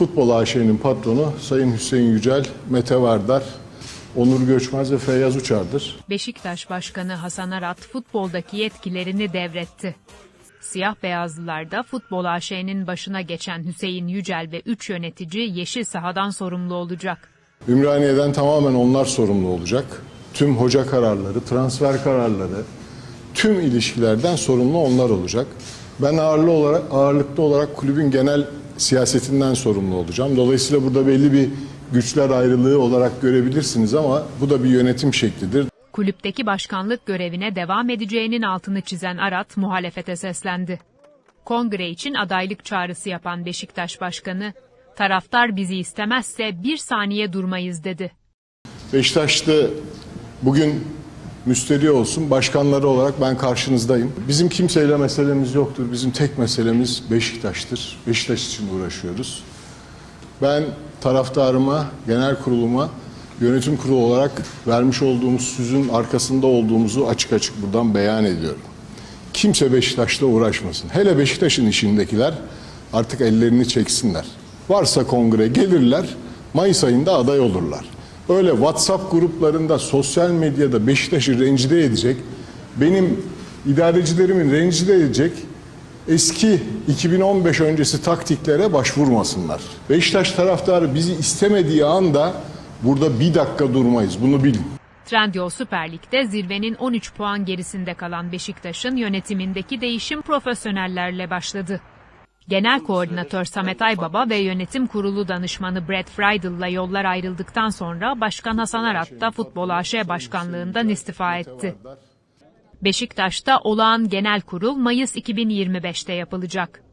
Futbol AŞ'nin patronu Sayın Hüseyin Yücel, Mete Vardar, Onur Göçmez ve Feyyaz Uçar'dır. Beşiktaş Başkanı Hasan Arat futboldaki yetkilerini devretti. Siyah beyazlılarda Futbol AŞ'nin başına geçen Hüseyin Yücel ve 3 yönetici yeşil sahadan sorumlu olacak. Ümraniye'den tamamen onlar sorumlu olacak. Tüm hoca kararları, transfer kararları, tüm ilişkilerden sorumlu onlar olacak. Ben ağırlı olarak, ağırlıklı olarak kulübün genel siyasetinden sorumlu olacağım. Dolayısıyla burada belli bir güçler ayrılığı olarak görebilirsiniz ama bu da bir yönetim şeklidir. Kulüpteki başkanlık görevine devam edeceğinin altını çizen Arat muhalefete seslendi. Kongre için adaylık çağrısı yapan Beşiktaş Başkanı, taraftar bizi istemezse bir saniye durmayız dedi. Beşiktaş'ta bugün müsteri olsun başkanları olarak ben karşınızdayım. Bizim kimseyle meselemiz yoktur. Bizim tek meselemiz Beşiktaş'tır. Beşiktaş için uğraşıyoruz. Ben taraftarıma, genel kuruluma, yönetim kurulu olarak vermiş olduğumuz sözün arkasında olduğumuzu açık açık buradan beyan ediyorum. Kimse Beşiktaş'la uğraşmasın. Hele Beşiktaş'ın işindekiler artık ellerini çeksinler. Varsa kongre gelirler, Mayıs ayında aday olurlar. Öyle WhatsApp gruplarında, sosyal medyada Beşiktaş'ı rencide edecek, benim idarecilerimin rencide edecek eski 2015 öncesi taktiklere başvurmasınlar. Beşiktaş taraftarı bizi istemediği anda burada bir dakika durmayız. Bunu bilin. Trendyol Süper Lig'de zirvenin 13 puan gerisinde kalan Beşiktaş'ın yönetimindeki değişim profesyonellerle başladı. Genel koordinatör Samet Aybaba ve yönetim kurulu danışmanı Brad Friedel'la yollar ayrıldıktan sonra Başkan Hasan Arat da Futbol AŞ başkanlığından istifa etti. Beşiktaş'ta olağan genel kurul Mayıs 2025'te yapılacak.